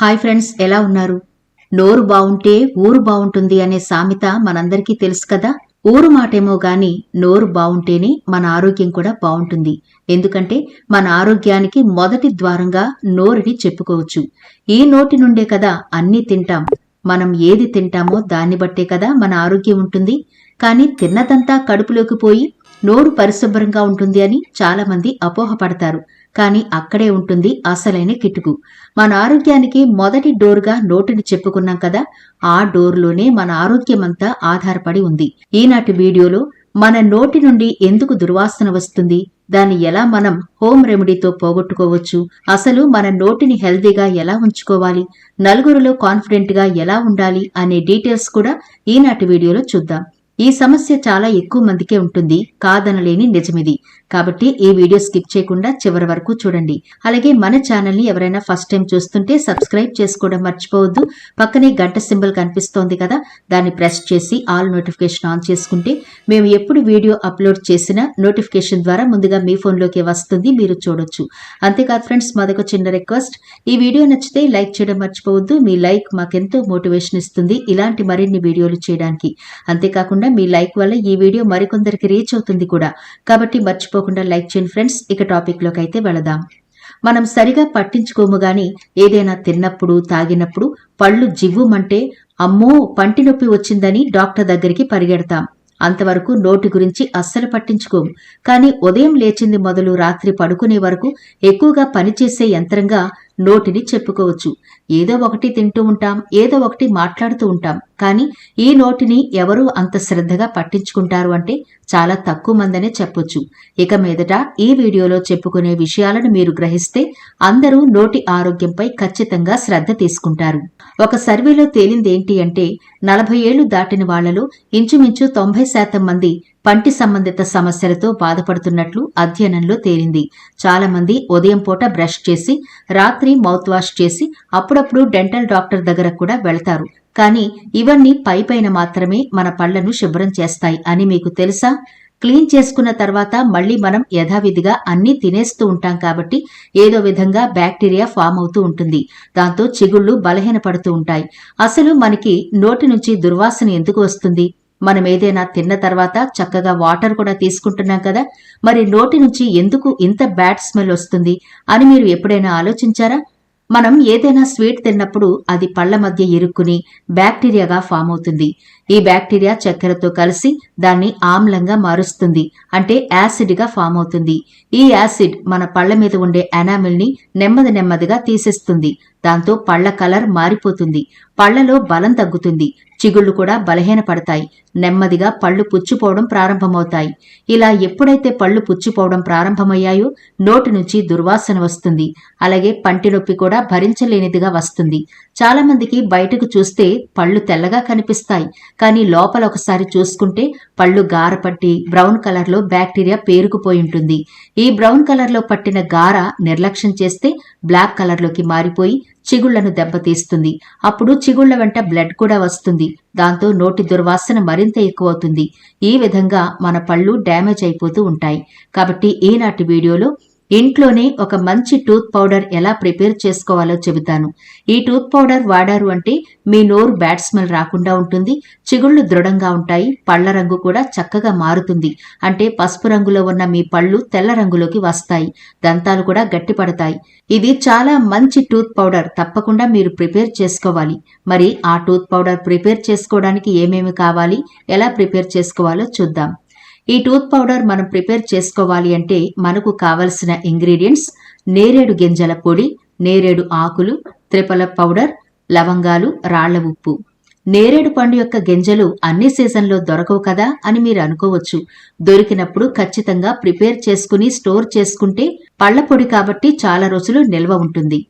Hi friends ఎలా ఉన్నారు? నోరు బావుంటే ఊరు బావుంటుంది అనే సామెత మనందరికీ తెలుసు కదా? ఊరు మాటేమో గాని నోరు బావుంటేనే మన ఆరోగ్యం కూడా బావుంటుంది. ఎందుకంటే మన ఆరోగ్యానికి మొదటి ద్వారంగా నోరుని చెప్పుకోవచ్చు. ఈ నోటి నుండే కదా అన్నీ తింటాం. మనం ఏది తింటామో దాన్ని బట్టే కదా మన ఆరోగ్యం ఉంటుంది. కానీ తిన్నదంతా కడుపులోకి పోయి నోరు పరిశుభ్రంగా ఉంటుంది అని చాలామంది అపోహపడతారు. కానీ అక్కడే ఉంటుంది అసలైన కిటుకు. మన ఆరోగ్యానికి మొదటి డోర్గా నోటిని చెప్పుకున్నాం కదా ఆ డోర్లోనే మన ఆరోగ్యమంతా ఆధారపడి ఉంది. ఈనాటి వీడియోలో మన నోటి నుండి ఎందుకు దుర్వాసన వస్తుంది దాన్ని ఎలా మనం హోమ్ రెమెడీతో పోగొట్టుకోవచ్చు అసలు మన నోటిని హెల్దీగా ఎలా ఉంచుకోవాలి నలుగురిలో కాన్ఫిడెంట్గా ఎలా ఉండాలి అనే డీటెయిల్స్ కూడా ఈనాటి వీడియోలో చూద్దాం. ఈ సమస్య చాలా ఎక్కువ మందికే ఉంటుంది. కాదనలేని నిజమిది. కాబట్టి ఈ వీడియో స్కిప్ చేయకుండా చివరి వరకు చూడండి. అలాగే మన ఛానల్ని ఎవరైనా ఫస్ట్ టైం చూస్తుంటే సబ్స్క్రైబ్ చేసుకోవడం మర్చిపోవద్దు. పక్కనే గంట సింబల్ కనిపిస్తోంది కదా దాన్ని ప్రెస్ చేసి ఆల్ నోటిఫికేషన్ ఆన్ చేసుకుంటే మేము ఎప్పుడు వీడియో అప్లోడ్ చేసినా నోటిఫికేషన్ ద్వారా ముందుగా మీ ఫోన్లోకి వస్తుంది మీరు చూడొచ్చు. అంతేకాదు ఫ్రెండ్స్ మాదొక చిన్న రిక్వెస్ట్. ఈ వీడియో నచ్చితే లైక్ చేయడం మర్చిపోవద్దు. మీ లైక్ మాకెంతో మోటివేషన్ ఇస్తుంది ఇలాంటి మరిన్ని వీడియోలు చేయడానికి. అంతేకాకుండా మీ లైక్ వల్ల ఈ వీడియో మరికొందరికి రీచ్ అవుతుంది కూడా. కాబట్టి మర్చిపోకుండా లైక్ చేయండి ఫ్రెండ్స్. ఇక టాపిక్ అయితే వెళదాం. మనం సరిగా పట్టించుకోము గాని ఏదైనా తిన్నప్పుడు తాగినప్పుడు పళ్ళు జివ్వుమంటే అమ్మో పంటి నొప్పి వచ్చిందని డాక్టర్ దగ్గరికి పరిగెడతాం. అంతవరకు నోటి గురించి అస్సలు పట్టించుకోము. కానీ ఉదయం లేచింది మొదలు రాత్రి పడుకునే వరకు ఎక్కువగా పనిచేసే యంత్రంగా నోటిని చెప్పుకోవచ్చు. ఏదో ఒకటి తింటూ ఉంటాం ఏదో ఒకటి మాట్లాడుతూ ఉంటాం. కానీ ఈ నోటిని ఎవరు అంత శ్రద్ధగా పట్టించుకుంటారు అంటే చాలా తక్కువ మందనే చెప్పొచ్చు. ఇక మీదట ఈ వీడియోలో చెప్పుకునే విషయాలను మీరు గ్రహిస్తే అందరూ నోటి ఆరోగ్యంపై ఖచ్చితంగా శ్రద్ధ తీసుకుంటారు. ఒక సర్వేలో తేలింది ఏంటి అంటే నలభై ఏళ్ళు దాటిన వాళ్ళలో ఇంచుమించు తొంభై శాతం మంది పంటి సంబంధిత సమస్యలతో బాధపడుతున్నట్లు అధ్యయనంలో తేలింది. చాలా మంది ఉదయం పూట బ్రష్ చేసి రాత్రి మౌత్ వాష్ చేసి అప్పుడప్పుడు డెంటల్ డాక్టర్ దగ్గర కూడా వెళతారు. కానీ ఇవన్నీ పైపైన మాత్రమే మన పళ్ళను శుభ్రం చేస్తాయి అని మీకు తెలుసా? క్లీన్ చేసుకున్న తర్వాత మళ్ళీ మనం యథావిధిగా అన్నీ తినేస్తూ ఉంటాం కాబట్టి ఏదో విధంగా బ్యాక్టీరియా ఫామ్ అవుతూ ఉంటుంది. దాంతో చిగుళ్ళు బలహీనపడుతూ ఉంటాయి. అసలు మనకి నోటి నుంచి దుర్వాసన ఎందుకు వస్తుంది? మనం ఏదైనా తిన్న తర్వాత చక్కగా వాటర్ కూడా తీసుకుంటున్నాం కదా. మరి నోటి నుంచి ఎందుకు ఇంత బ్యాడ్ స్మెల్ వస్తుంది అని మీరు ఎప్పుడైనా ఆలోచించారా? మనం ఏదైనా స్వీట్ తిన్నప్పుడు అది పళ్ళ మధ్య ఇరుక్కుని బ్యాక్టీరియాగా ఫామ్ అవుతుంది. ఈ బ్యాక్టీరియా చక్కెరతో కలిసి దాన్ని ఆమ్లంగా మారుస్తుంది అంటే యాసిడ్గా ఫామ్ అవుతుంది. ఈ యాసిడ్ మన పళ్ళ మీద ఉండే ఎనామిల్ని నెమ్మది నెమ్మదిగా తీసేస్తుంది. దాంతో పళ్ళ కలర్ మారిపోతుంది. పళ్ళలో బలం తగ్గుతుంది. చిగుళ్ళు కూడా బలహీనపడతాయి. నెమ్మదిగా పళ్ళు పుచ్చిపోవడం ప్రారంభమవుతాయి. ఇలా ఎప్పుడైతే పళ్ళు పుచ్చిపోవడం ప్రారంభమయ్యాయో నోటి నుంచి దుర్వాసన వస్తుంది. అలాగే పంటి నొప్పి కూడా భరించలేనిదిగా వస్తుంది. చాలా మందికి బయటకు చూస్తే పళ్ళు తెల్లగా కనిపిస్తాయి. కానీ లోపల ఒకసారి చూసుకుంటే పళ్ళు గారపట్టి బ్రౌన్ కలర్లో బ్యాక్టీరియా పేరుకుపోయి ఉంటుంది. ఈ బ్రౌన్ కలర్లో పట్టిన గార నిర్లక్ష్యం చేస్తే బ్లాక్ కలర్లోకి మారిపోయి చిగుళ్ళను దెబ్బతీస్తుంది. అప్పుడు చిగుళ్ళ వెంట బ్లడ్ కూడా వస్తుంది. దాంతో నోటి దుర్వాసన మరింత ఎక్కువవుతుంది. ఈ విధంగా మన పళ్ళు డ్యామేజ్ అయిపోతూ ఉంటాయి. కాబట్టి ఈనాటి వీడియోలో ఇంట్లోనే ఒక మంచి టూత్ పౌడర్ ఎలా ప్రిపేర్ చేసుకోవాలో చెబుతాను. ఈ టూత్ పౌడర్ వాడారు అంటే మీ నోరు బ్యాడ్ స్మెల్ రాకుండా ఉంటుంది చిగుళ్ళు దృఢంగా ఉంటాయి పళ్ళ రంగు కూడా చక్కగా మారుతుంది. అంటే పసుపు రంగులో ఉన్న మీ పళ్ళు తెల్ల రంగులోకి వస్తాయి దంతాలు కూడా గట్టిపడతాయి. ఇది చాలా మంచి టూత్ పౌడర్ తప్పకుండా మీరు ప్రిపేర్ చేసుకోవాలి. మరి ఆ టూత్ పౌడర్ ప్రిపేర్ చేసుకోవడానికి ఏమేమి కావాలి ఎలా ప్రిపేర్ చేసుకోవాలో చూద్దాం. ఈ టూత్ పౌడర్ మనం ప్రిపేర్ చేసుకోవాలి అంటే మనకు కావలసిన ఇంగ్రీడియంట్స్ నేరేడు గింజల పొడి నేరేడు ఆకులు త్రిపల పౌడర్ లవంగాలు రాళ్ళ ఉప్పు. నేరేడు పండు యొక్క గింజలు అన్ని సీజన్లో దొరకవు కదా అని మీరు అనుకోవచ్చు. దొరికినప్పుడు ఖచ్చితంగా ప్రిపేర్ చేసుకుని స్టోర్ చేసుకుంటే పళ్ళ పొడి కాబట్టి చాలా రోజులు నిల్వ ఉంటుంది.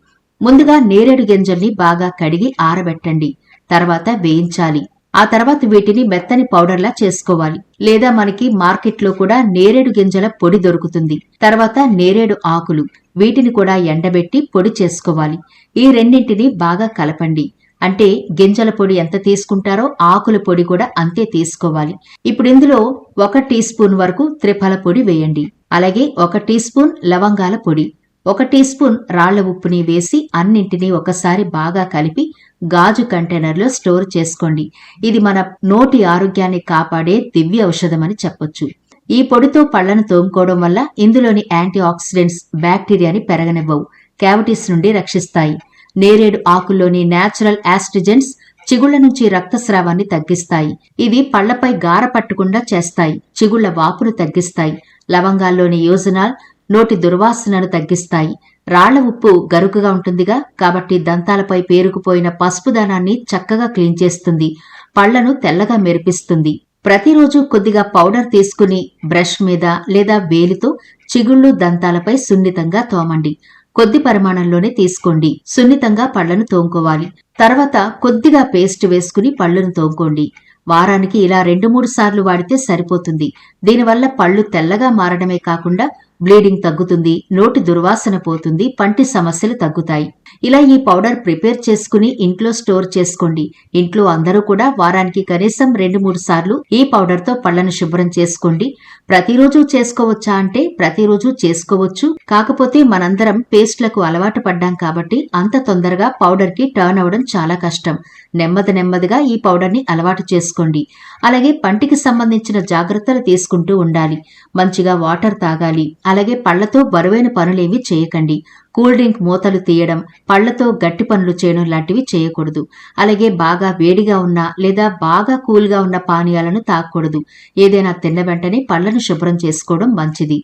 ముందుగా నేరేడు గింజల్ని బాగా కడిగి ఆరబెట్టండి. తర్వాత వేయించాలి. ఆ తర్వాత వీటిని మెత్తని పౌడర్లా చేసుకోవాలి. లేదా మనకి మార్కెట్లో కూడా నేరేడు గింజల పొడి దొరుకుతుంది. తర్వాత నేరేడు ఆకులు. వీటిని కూడా ఎండబెట్టి పొడి చేసుకోవాలి. ఈ రెండింటిని బాగా కలపండి. అంటే గింజల పొడి ఎంత తీసుకుంటారో ఆకుల పొడి కూడా అంతే తీసుకోవాలి. ఇప్పుడు ఇందులో ఒక టీ స్పూన్ వరకు త్రిఫల పొడి వేయండి. అలాగే ఒక టీ స్పూన్ లవంగాల పొడి. ఒక టీ స్పూన్ రాళ్ళ ఉప్పుని వేసి అన్నింటినీ ఒకసారి బాగా కలిపి గాజు కంటైనర్లో స్టోర్ చేసుకోండి. ఇది మన నోటి ఆరోగ్యాన్ని కాపాడే దివ్య ఔషధం అని చెప్పొచ్చు. ఈ పొడితో పళ్ళను తోముకోవడం వల్ల ఇందులోని యాంటీ ఆక్సిడెంట్స్ బ్యాక్టీరియాని పెరగనివ్వవు క్యావిటీస్ నుండి రక్షిస్తాయి. నేరేడు ఆకుల్లోని నేచురల్ యాస్ట్రిజెంట్స్ చిగుళ్ళ నుంచి రక్తస్రావాన్ని తగ్గిస్తాయి. ఇవి పళ్ళపై గార పట్టకుండా చేస్తాయి చిగుళ్ళ వాపును తగ్గిస్తాయి. లవంగాల్లోని యోజనాల్ నోటి దుర్వాసనను తగ్గిస్తాయి. రాళ్ళ ఉప్పు గరుకుగా ఉంటుందిగా కాబట్టి దంతాలపై పేరుకుపోయిన పసుపు దానాన్ని చక్కగా క్లీన్ చేస్తుంది. పళ్ళను తెల్లగా మెరిపిస్తుంది. ప్రతిరోజు కొద్దిగా పౌడర్ తీసుకుని బ్రష్ మీద లేదా వేలితో చిగుళ్ళు దంతాలపై సున్నితంగా తోమండి. కొద్ది పరిమాణంలోనే తీసుకోండి. సున్నితంగా పళ్ళను తోముకోవాలి. తర్వాత కొద్దిగా పేస్ట్ వేసుకుని పళ్ళను తోముకోండి. వారానికి ఇలా రెండు మూడు సార్లు వాడితే సరిపోతుంది. దీనివల్ల పళ్ళు తెల్లగా మారడమే కాకుండా బ్లీడింగ్ తగ్గుతుంది నోటి దుర్వాసన పోతుంది పంటి సమస్యలు తగ్గుతాయి. ఇలా ఈ పౌడర్ ప్రిపేర్ చేసుకుని ఇంట్లో స్టోర్ చేసుకోండి. ఇంట్లో అందరూ కూడా వారానికి కనీసం రెండు మూడు సార్లు ఈ పౌడర్తో పళ్ళను శుభ్రం చేసుకోండి. ప్రతిరోజు చేసుకోవచ్చా అంటే ప్రతిరోజు చేసుకోవచ్చు. కాకపోతే మనందరం పేస్ట్లకు అలవాటు పడ్డాం కాబట్టి అంత తొందరగా పౌడర్కి టర్న్ అవడం చాలా కష్టం. నెమ్మది నెమ్మదిగా ఈ పౌడర్ని అలవాటు చేసుకోండి. అలాగే పంటికి సంబంధించిన జాగ్రత్తలు తీసుకుంటూ ఉండాలి. మంచిగా వాటర్ తాగాలి. అలాగే పళ్ళతో బరువైన పనులేవి చేయకండి. కూల్ డ్రింక్ మూతలు తీయడం పళ్ళతో గట్టి పనులు చేయడం లాంటివి చేయకూడదు. అలాగే బాగా వేడిగా ఉన్న లేదా బాగా కూల్గా ఉన్న పానీయాలను తాగకూడదు. ఏదైనా తిన్న వెంటనే పళ్ళను శుభ్రం చేసుకోవడం మంచిది.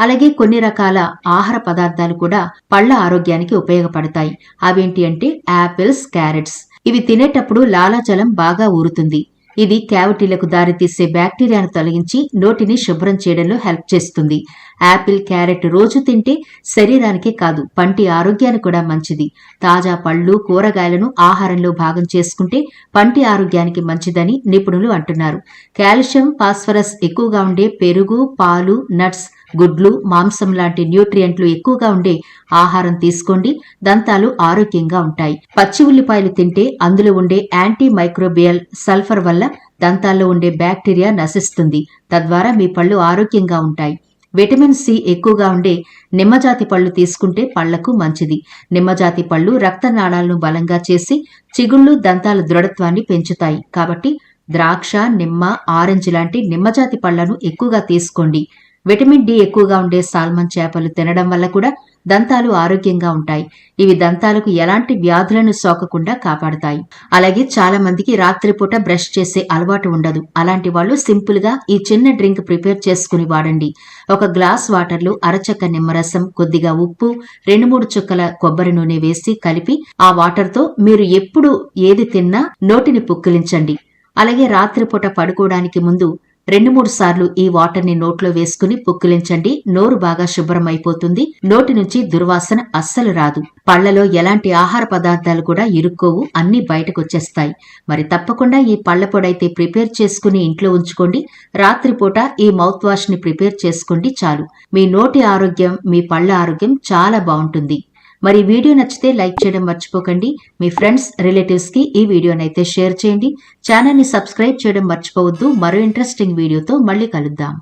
అలాగే కొన్ని రకాల ఆహార పదార్థాలు కూడా పళ్ళ ఆరోగ్యానికి ఉపయోగపడతాయి. అవేంటి అంటే యాపిల్స్ క్యారెట్స్. ఇవి తినేటప్పుడు లాలాజలం బాగా ఊరుతుంది. ఇది క్యావిటీలకు దారితీసే బ్యాక్టీరియాను తొలగించి నోటిని శుభ్రం చేయడంలో హెల్ప్ చేస్తుంది. యాపిల్ క్యారెట్ రోజు తింటే శరీరానికే కాదు పంటి ఆరోగ్యానికి కూడా మంచిది. తాజా పళ్ళు కూరగాయలను ఆహారంలో భాగం చేసుకుంటే పంటి ఆరోగ్యానికి మంచిదని నిపుణులు అంటున్నారు. కాల్షియం ఫాస్ఫరస్ ఎక్కువగా ఉండే పెరుగు పాలు నట్స్ గుడ్లు మాంసం లాంటి న్యూట్రియంట్లు ఎక్కువగా ఉండే ఆహారం తీసుకోండి దంతాలు ఆరోగ్యంగా ఉంటాయి. పచ్చి ఉల్లిపాయలు తింటే అందులో ఉండే యాంటీ మైక్రోబియల్ సల్ఫర్ వల్ల దంతాల్లో ఉండే బ్యాక్టీరియా నశిస్తుంది. తద్వారా మీ పళ్ళు ఆరోగ్యంగా ఉంటాయి. విటమిన్ సి ఎక్కువగా ఉండే నిమ్మజాతి పళ్ళు తీసుకుంటే పళ్ళకు మంచిది. నిమ్మజాతి పళ్ళు రక్తనాళాలను బలంగా చేసి చిగుళ్ళు దంతాల దృఢత్వాన్ని పెంచుతాయి. కాబట్టి ద్రాక్ష నిమ్మ ఆరెంజ్ లాంటి నిమ్మజాతి పళ్ళను ఎక్కువగా తీసుకోండి. విటమిన్ డి ఎక్కువగా ఉండే సాల్మన్ చేపలు తినడం వల్ల కూడా దంతాలు ఆరోగ్యంగా ఉంటాయి. ఇవి దంతాలకు ఎలాంటి వ్యాధులను సోకకుండా కాపాడతాయి. అలాగే చాలా మందికి రాత్రిపూట బ్రష్ చేసే అలవాటు ఉండదు. అలాంటి వాళ్ళు సింపుల్గా ఈ చిన్న డ్రింక్ ప్రిపేర్ చేసుకుని వాడండి. ఒక గ్లాస్ వాటర్లో అరచక్క నిమ్మరసం కొద్దిగా ఉప్పు రెండు మూడు చుక్కల కొబ్బరి నూనె వేసి కలిపి ఆ వాటర్తో మీరు ఎప్పుడు ఏది తిన్నా నోటిని పుక్కిలించండి. అలాగే రాత్రిపూట పడుకోవడానికి ముందు రెండు మూడు సార్లు ఈ వాటర్ని నోట్లో వేసుకుని పుక్కిలించండి. నోరు బాగా శుభ్రం అయిపోతుంది నోటి నుంచి దుర్వాసన అస్సలు రాదు. పళ్ళలో ఎలాంటి ఆహార పదార్థాలు కూడా ఇరుక్కోవు. అన్ని బయటకు వచ్చేస్తాయి మరి తప్పకుండా ఈ పళ్ళ పొడైతే ప్రిపేర్ చేసుకుని ఇంట్లో ఉంచుకోండి. రాత్రిపూట ఈ మౌత్ వాష్ని ప్రిపేర్ చేసుకోండి చాలు. మీ నోటి ఆరోగ్యం మీ పళ్ళ ఆరోగ్యం చాలా బాగుంటుంది. మరి వీడియో నచ్చితే లైక్ చేయడం మర్చిపోకండి. మీ ఫ్రెండ్స్ రిలేటివ్స్కి ఈ వీడియోనైతే షేర్ చేయండి. ఛానల్ని సబ్స్క్రైబ్ చేయడం మర్చిపోవద్దు. మరో ఇంట్రెస్టింగ్ వీడియోతో మళ్ళీ కలుద్దాం.